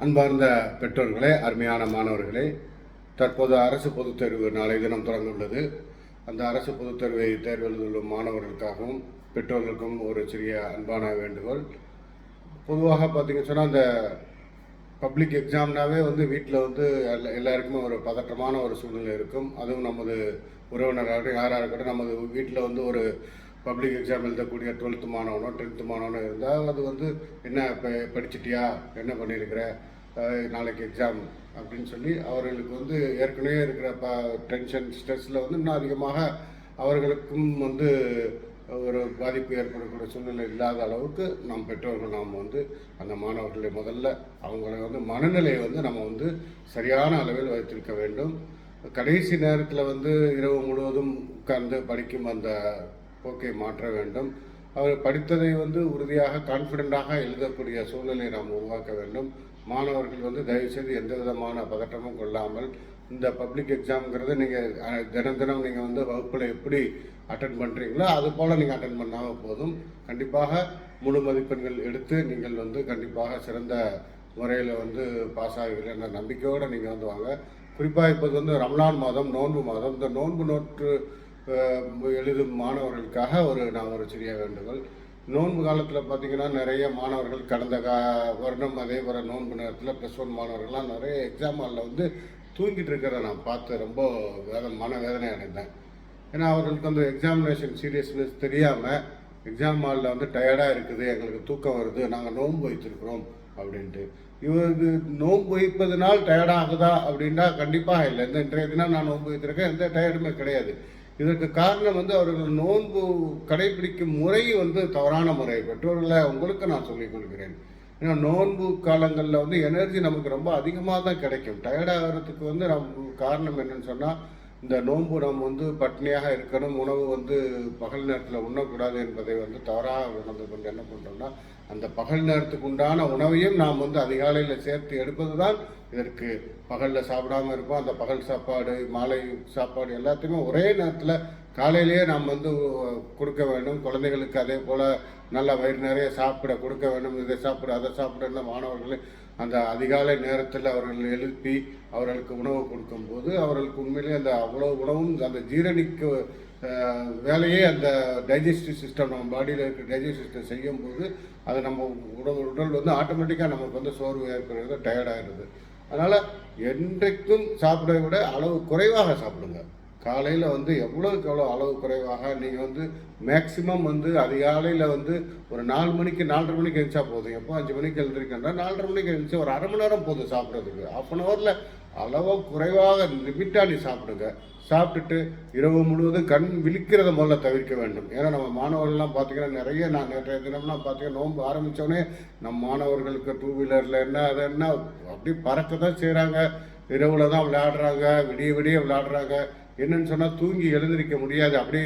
அன்பார்ந்த பெற்றோர்களே அருமையான மாணவர்களே தற்போது அரசு பொதுத் தேர்வு நாளை தினம் தொடங்குள்ளது அந்த அரசு பொதுத் தேர்வை தேர்வு எழுதுள்ள மாணவர்களுக்காகவும் பெற்றோர்களுக்கும் ஒரு சிறிய அன்பான வேண்டுகோள். பொதுவாக பார்த்திங்க சொன்னால் அந்த பப்ளிக் எக்ஸாம்னாவே வந்து வீட்டில் வந்து எல்லா எல்லாருக்குமே ஒரு பதற்றமான ஒரு சூழ்நிலை இருக்கும். அதுவும் நமது உறவினராக யாராக இருக்கட்டும் நமது வீட்டில் வந்து ஒரு பப்ளிக் எக்ஸாம் எழுதக்கூடிய டுவெல்த்து மாணவனோ டென்த்து மாணவனோ இருந்தால் அது வந்து என்ன இப்போ படிச்சிட்டியா? என்ன பண்ணியிருக்கிற? நாளைக்கு எக்ஸாம். அப்படின்னு சொல்லி அவர்களுக்கு வந்து ஏற்கனவே இருக்கிற ப டென்ஷன் ஸ்ட்ரெஸ்ஸில் வந்து இன்னும் அதிகமாக அவர்களுக்கும் வந்து ஒரு பாதிப்பு ஏற்படக்கூடிய சூழ்நிலை இல்லாத அளவுக்கு நம் பெற்றோர்கள் நாம் வந்து அந்த மாணவர்களை முதல்ல அவங்களை வந்து மனநிலையை வந்து நம்ம வந்து சரியான அளவில் வைத்திருக்க வேண்டும். கடைசி நேரத்தில் வந்து இரவு முழுவதும் உட்கார்ந்து படிக்கும் அந்த போக்கை மாற்ற வேண்டும். அவர் படித்ததை வந்து உறுதியாக கான்ஃபிடென்ட்டாக எழுதக்கூடிய சூழ்நிலையை நாம் உருவாக்க வேண்டும். மாணவர்கள் வந்து தயவுசெய்து எந்த விதமான பதட்டமும் கொள்ளாமல் இந்த பப்ளிக் எக்ஸாம்ங்கிறது நீங்கள் தினம் தினம் நீங்கள் வந்து வகுப்பில் எப்படி அட்டன் பண்ணுறீங்களோ அது போல் நீங்கள் அட்டன் பண்ணாமல் போதும். கண்டிப்பாக முழு மதிப்பெண்கள் எடுத்து நீங்கள் வந்து கண்டிப்பாக சிறந்த முறையில் வந்து பாஸ் ஆகுவீர்கள் என்ற நம்பிக்கையோடு நீங்கள் வந்து வாங்க. குறிப்பாக இப்போது வந்து ரம்லான் மாதம் நோன்பு மாதம். இந்த நோன்பு நோற்று எழுதும் மாணவர்களுக்காக ஒரு நான் ஒரு சிறிய வேண்டுகோள். நோன்பு காலத்தில் பார்த்தீங்கன்னா நிறைய மாணவர்கள் கடந்த கா வருடம் அதே போல் நோன்பு நேரத்தில் ப்ளஸ் ஒன் மாணவர்கள்லாம் நிறைய எக்ஸாம் ஹாலில் வந்து தூங்கிட்டு இருக்கிறத நான் பார்த்து ரொம்ப வேத மன வேதனை அடைந்தேன். ஏன்னா அவர்களுக்கு அந்த எக்ஸாமினேஷன் சீரியஸ்னஸ் தெரியாமல் எக்ஸாம் ஹாலில் வந்து டயர்டாக இருக்குது எங்களுக்கு தூக்கம் வருது நாங்கள் நோன்பு வைத்திருக்கிறோம் அப்படின்ட்டு. இவருக்கு நோன்பு வைப்பதனால் டயர்டாகுதா அப்படின்னா கண்டிப்பாக இல்லை. இந்த இன்றைய தினம் நான் நோன்பு வைத்திருக்கேன் எந்த டயர்டுமே கிடையாது. இதற்கு காரணம் வந்து அவர்கள் நோன்பு கடைபிடிக்கும் முறை வந்து தவறான முறை. பெற்றோர்களை உங்களுக்கு நான் சொல்லிக் கொள்கிறேன். ஏன்னா நோன்பு காலங்களில் வந்து எனர்ஜி நமக்கு ரொம்ப அதிகமாக தான் கிடைக்கும் டயர்டாகிறதுக்கு வந்து நம்ம காரணம் என்னன்னு சொன்னால் இந்த நோன்பு நம்ம வந்து பட்னியாக இருக்கணும் உணவு வந்து பகல் நேரத்தில் உண்ணக்கூடாது என்பதை வந்து தவறாக உணர்ந்து கொண்டு என்ன பண்ணுறோம்னா அந்த பகல் நேரத்துக்கு உண்டான உணவையும் நாம் வந்து அதிகாலையில் சேர்த்து எடுப்பது தான் இதற்கு. பகலில் சாப்பிடாம இருப்போம் அந்த பகல் சாப்பாடு மாலை சாப்பாடு எல்லாத்தையுமே ஒரே நேரத்தில் காலையிலேயே நாம் வந்து கொடுக்க வேண்டும். குழந்தைகளுக்கு அதே போல் நல்லா வயிறு நிறைய சாப்பிட கொடுக்க வேண்டும். இதை சாப்பிட அதை சாப்பிட இந்த மாணவர்கள் அந்த அதிகாலை நேரத்தில் அவர்கள் எழுப்பி அவர்களுக்கு உணவு கொடுக்கும்போது அவர்களுக்கு உண்மையிலே அந்த அவ்வளோ உணவும் அந்த ஜீரணிக்க வேலையே அந்த டைஜஸ்டிவ் சிஸ்டம் நம்ம பாடியில் இருக்க டைஜஸ்டிவ் சிஸ்டம் செய்யும்போது அது நம்ம உடல் உடல் வந்து ஆட்டோமேட்டிக்காக நமக்கு வந்து சோர்வு ஏற்படுறது டயர்டாகிடுது அதனால் என்றைக்கும் சாப்பிட விட அளவு குறைவாக சாப்பிடுங்க. காலையில் வந்து எவ்வளோக்கு எவ்வளோ அளவு குறைவாக நீங்கள் வந்து மேக்சிமம் வந்து அதிகாலையில் வந்து ஒரு நாலு மணிக்கு நாலரை மணிக்கு எழுந்தா போதும். எப்போ அஞ்சு மணிக்கு எழுந்திருக்கேன்னா நாலரை மணிக்கு எழுந்துச்சு ஒரு அரை மணி நேரம் போதும் சாப்பிட்றதுக்கு. ஆஃப் அன் ஹவரில் அளவு குறைவாக லிமிட்டாக நீ சாப்பிடுங்க. சாப்பிட்டுட்டு இரவு முழுவதும் கண் விழிக்கிறத முதல்ல தவிர்க்க வேண்டும். ஏன்னா நம்ம மாணவர்கள்லாம் பார்த்தீங்கன்னா நிறைய நான் நேற்றைய தினம்லாம் பார்த்தீங்கன்னா நோன்பு ஆரம்பித்தோடனே நம்ம மாணவர்களுக்கு டூ வீலரில் என்ன அது என்ன அப்படி பறக்க தான் செய்கிறாங்க இரவில் தான் விளையாடுறாங்க விடிய விடிய விளையாடுறாங்க. என்னன்னு சொன்னால் தூங்கி எழுந்திருக்க முடியாது. அப்படியே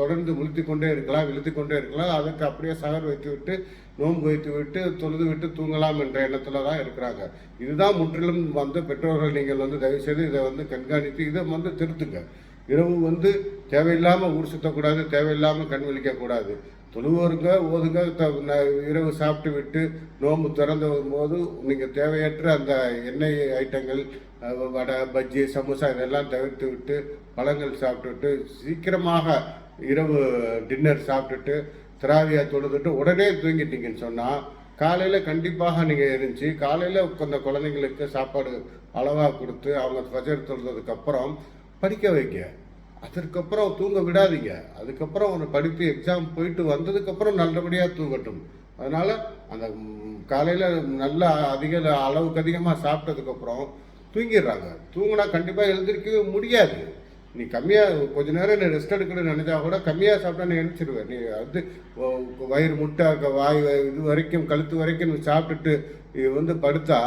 தொடர்ந்து முழுத்தி கொண்டே இருக்கலாம் இழுத்து கொண்டே இருக்கலாம். அதுக்கு அப்படியே சகர் வைத்து விட்டு நோன்பு வைத்து விட்டு தொழுது விட்டு தூங்கலாம் என்ற எண்ணத்தில் தான் இருக்கிறாங்க. இதுதான் முற்றிலும் வந்து பெற்றோர்கள் நீங்கள் வந்து தயவுசெய்து இதை வந்து கண்காணித்து இதை வந்து திருத்துங்க. இரவு வந்து தேவையில்லாமல் ஊர் சுற்றக்கூடாது தேவையில்லாமல் கண் விழிக்கக்கூடாது. தொழுவோருங்க ஓதுங்க த- ந- இரவு சாப்பிட்டு விட்டு நோம்பு திறந்து போது நீங்கள் தேவையற்ற அந்த எண்ணெய் ஐட்டங்கள் வடை பஜ்ஜி சமோசா இதெல்லாம் தவிர்த்து விட்டு பழங்கள் சாப்பிட்டுட்டு சீக்கிரமாக இரவு டின்னர் சாப்பிட்டுட்டு திராவியா தொழுதுட்டு உடனே தூங்கிட்டீங்கன்னு சொன்னால் காலையில் கண்டிப்பாக நீங்கள் இருந்துச்சு காலையில் அந்த குழந்தைங்களுக்கு சாப்பாடு அளவாக கொடுத்து அவங்க ஃபஜர் தொழுதுக்கப்புறம் படிக்க வைக்க அதற்கப்புறம் தூங்க விடாதீங்க. அதுக்கப்புறம் ஒரு படித்து எக்ஸாம் போயிட்டு வந்ததுக்கப்புறம் நல்லபடியாக தூங்கட்டும். அதனால் அந்த காலையில் நல்லா அதிக அளவுக்கு அதிகமாக சாப்பிட்டதுக்கப்புறம் தூங்கிடுறாங்க. தூங்கினா கண்டிப்பாக எழுந்திருக்கவே முடியாது. நீ கம்மியாக கொஞ்ச நேரம் நீ ரெஸ்ட் எடுக்கணும்னு நினச்சா கூட கம்மியாக சாப்பிட்டா நீ நினச்சிடுவேன் நீ வந்து வயிறு முட்டை வாய் இது வரைக்கும் கழுத்து வரைக்கும் நீ சாப்பிட்டுட்டு இது வந்து படுத்தா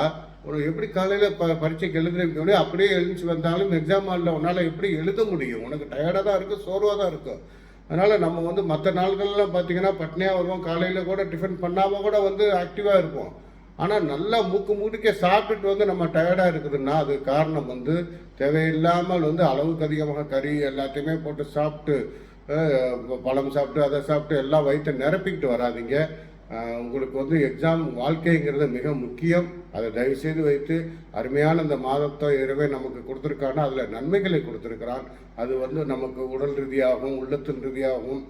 உனக்கு எப்படி காலையில் ப பரீட்சைக்கு எழுதுறதுக்கு முடியும் அப்படியே எழுந்துச்சு வந்தாலும் எக்ஸாம் ஹாலில் உன்னால் எப்படி எழுத முடியும்? உனக்கு டயர்டாக தான் இருக்கும் சோர்வாக தான் இருக்கும் அதனால் நம்ம வந்து மற்ற நாள்கள்லாம் பார்த்தீங்கன்னா பட்னியாக வருவோம். காலையில் கூட டிஃபன் பண்ணாமல் கூட வந்து ஆக்டிவாக இருப்போம். ஆனால் நல்லா மூக்கு மூடிக்க சாப்பிட்டுட்டு வந்து நம்ம டயர்டாக இருக்குதுன்னா அது காரணம் வந்து தேவையில்லாமல் வந்து அளவுக்கு அதிகமாக கறி எல்லாத்தையுமே போட்டு சாப்பிட்டு பழம் சாப்பிட்டு அதை சாப்பிட்டு எல்லாம் வயிற்றை நிரப்பிக்கிட்டு வராதீங்க. உங்களுக்கு வந்து எக்ஸாம் வாழ்க்கைங்கிறது மிக முக்கியம். அதை தயவுசெய்து வைத்து அருமையான இந்த மாதத்தை இரவே நமக்கு கொடுத்துருக்கான்னா அதில் நன்மைகளை கொடுத்துருக்கிறான் அது வந்து நமக்கு உடல் ரீதியாகவும் உள்ளத்தின் ரீதியாகவும்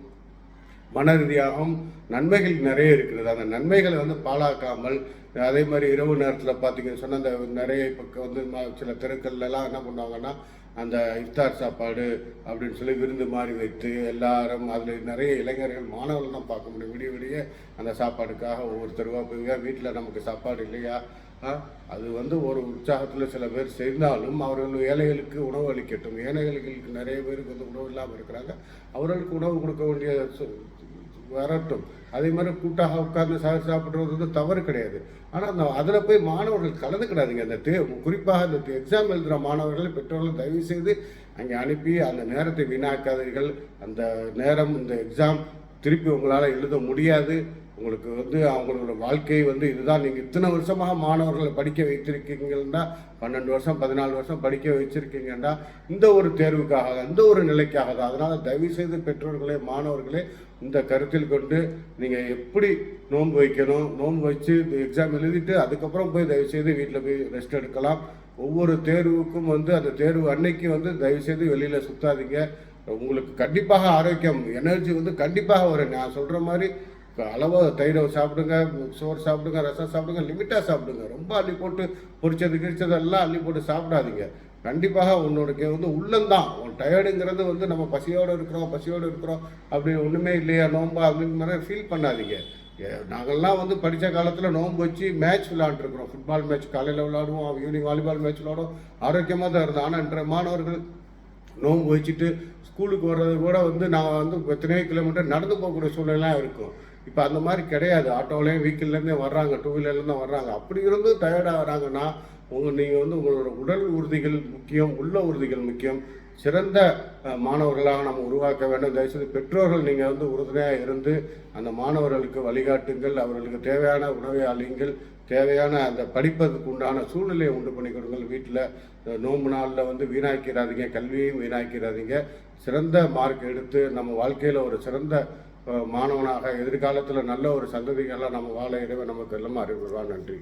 மன ரீதியாகவும் நன்மைகள் நிறைய இருக்கிறது அந்த நன்மைகளை வந்து பாழாக்காமல் அதே மாதிரி இரவு நேரத்தில் பார்த்தீங்கன்னு சொன்னால் அந்த நிறைய இப்போ வந்து சில தெருக்கள்லாம் என்ன பண்ணுவாங்கன்னா அந்த இஃப்தார் சாப்பாடு அப்படின்னு சொல்லி விருந்து மாதிரி வைத்து எல்லாரும் அதில் நிறைய இளைஞர்கள் மாணவர்கள் தான் பார்க்க முடியும். விடிய விடிய அந்த சாப்பாடுக்காக ஒவ்வொருத்தருவா போய் வீட்டில் நமக்கு சாப்பாடு இல்லையா? அது வந்து ஒரு உற்சாகத்தில் சில பேர் செய்தாலும் அவர்கள் ஏழைகளுக்கு உணவு அளிக்கட்டும். ஏழைகளுக்கு நிறைய பேருக்கு வந்து உணவு இல்லாமல் இருக்கிறாங்க. அவர்களுக்கு உணவு கொடுக்க வேண்டிய வரட்டும். அதே மாதிரி கூட்டாக உட்கார்ந்து சா சாப்பிட்றது வந்து தவறு கிடையாது. ஆனால் அந்த அதில் போய் மாணவர்கள் கலந்துக்கிடாதீங்க. அந்த தே குறிப்பாக அந்த எக்ஸாம் எழுதுகிற மாணவர்களை பெற்றோர்கள் தயவு செய்து அங்கே அனுப்பி அந்த நேரத்தை வீணாக்காதீர்கள். அந்த நேரம் இந்த எக்ஸாம் திருப்பி உங்களால் எழுத முடியாது. உங்களுக்கு வந்து அவங்களோட வாழ்க்கை வந்து இதுதான். நீங்கள் இத்தனை வருஷமாக மாணவர்களை படிக்க வைத்திருக்கீங்கன்னா பன்னெண்டு வருஷம் பதினாலு வருஷம் படிக்க வச்சிருக்கீங்கன்னா இந்த ஒரு தேர்வுக்காக இந்த ஒரு நிலைக்காக தான். அதனால் தயவு செய்து பெற்றோர்களே மாணவர்களே இந்த கருத்தில் கொண்டு நீங்கள் எப்படி நோன்பு வைக்கணும்? நோன்பு வச்சு எக்ஸாம் எழுதிட்டு அதுக்கப்புறம் போய் தயவு செய்து வீட்டில் போய் ரெஸ்ட் எடுக்கலாம். ஒவ்வொரு தேர்வுக்கும் வந்து அந்த தேர்வு அன்னைக்கு வந்து தயவு செய்து வெளியில் சுத்தாதீங்க. உங்களுக்கு கண்டிப்பாக ஆரோக்கியம் எனர்ஜி வந்து கண்டிப்பாக வரும். நான் சொல்கிற மாதிரி அளவு தயிரை சாப்பிடுங்க சோறு சாப்பிடுங்க ரசம் சாப்பிடுங்க லிமிட்டாக சாப்பிடுங்க. ரொம்ப அள்ளி போட்டு பொரிச்சது கிரிச்சதெல்லாம் அள்ளி போட்டு சாப்பிடாதீங்க. கண்டிப்பாக உன்னோட வந்து உள்ளந்தான். உன் டயர்டுங்கிறது வந்து நம்ம பசியோடு இருக்கிறோம் பசியோடு இருக்கிறோம். அப்படி ஒன்றுமே இல்லையா நோம்பா அப்படிங்கிற மாதிரி ஃபீல் பண்ணாதீங்க. ஏ, நாங்கள்லாம் வந்து படித்த காலத்தில் நோன்பு வச்சு மேட்ச் விளாண்டுருக்குறோம் ஃபுட்பால் மேட்ச் காலையில் விளாடுவோம் ஈவினிங் வாலிபால் மேட்ச் விளாடுவோம் ஆரோக்கியமாக தான் இருந்தோம். ஆனால் இன்றைய மாணவர்கள் நோன்பு வச்சுட்டு ஸ்கூலுக்கு வர்றது கூட வந்து நான் வந்து எத்தனையோ கிலோமீட்டர் நடந்து போகக்கூடிய சூழ்நிலாம் இருக்கும். இப்போ அந்த மாதிரி கிடையாது. ஆட்டோவிலையும் வெஹிக்கிள்லேருந்தே வர்றாங்க டூ வீலர்லேருந்து வர்றாங்க. அப்படி இருந்தும் டயர்டாக வராங்கன்னா உங்கள் நீங்கள் வந்து உங்களோட உடல் உறுதிகள் முக்கியம் உள்ள உறுதிகள் முக்கியம். சிறந்த மாணவர்களாக நம்ம உருவாக்க வேண்டும். தயவுசெய்து பெற்றோர்கள் நீங்கள் வந்து உறுதுணையாக இருந்து அந்த மாணவர்களுக்கு வழிகாட்டுங்கள். அவர்களுக்கு தேவையான உணவை அழியுங்கள் தேவையான அந்த படிப்பதற்கு உண்டான சூழ்நிலையை உண்டு பண்ணி கொடுங்கள். வீட்டில் நோன்பு நாளில் வந்து வீணாக்கிறாதீங்க. கல்வியையும் வீணாக்கிறாதீங்க. சிறந்த மார்க் எடுத்து நம்ம வாழ்க்கையில் ஒரு சிறந்த மாணவனாக எதிர்காலத்தில் நல்ல ஒரு சந்ததிகளாக நம்ம வாழ இறைவன் நமக்கு எல்லாம் அறிவுறுவான் நன்றி.